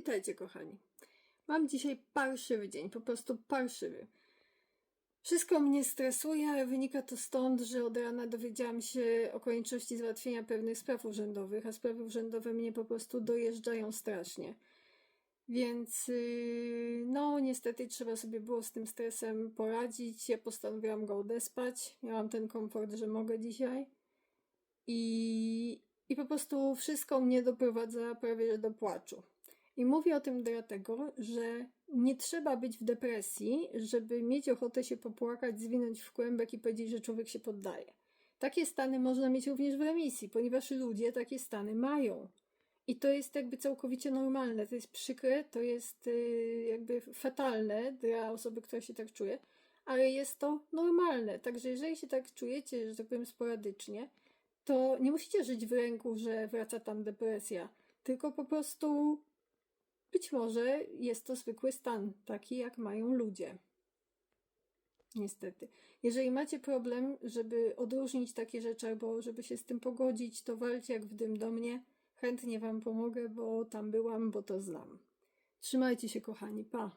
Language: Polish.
Witajcie, kochani. Mam dzisiaj parszywy dzień, po prostu parszywy. Wszystko mnie stresuje, ale wynika to stąd, że od rana dowiedziałam się o konieczności załatwienia pewnych spraw urzędowych, a sprawy urzędowe mnie po prostu dojeżdżają strasznie. Więc yy, no, niestety trzeba sobie było z tym stresem poradzić. Ja postanowiłam go odespać. Miałam ten komfort, że mogę dzisiaj. I, i po prostu wszystko mnie doprowadza prawie do płaczu. I mówię o tym dlatego, że nie trzeba być w depresji, żeby mieć ochotę się popłakać, zwinąć w kłębek i powiedzieć, że człowiek się poddaje. Takie stany można mieć również w remisji, ponieważ ludzie takie stany mają. I to jest jakby całkowicie normalne. To jest przykre, to jest yy, jakby fatalne dla osoby, która się tak czuje, ale jest to normalne. Także jeżeli się tak czujecie, że tak powiem sporadycznie, to nie musicie żyć w ręku, że wraca tam depresja, tylko po prostu być może jest to zwykły stan, taki jak mają ludzie. Niestety. Jeżeli macie problem, żeby odróżnić takie rzeczy albo żeby się z tym pogodzić, to walcie jak w dym do mnie. Chętnie Wam pomogę, bo tam byłam, bo to znam. Trzymajcie się, kochani. Pa!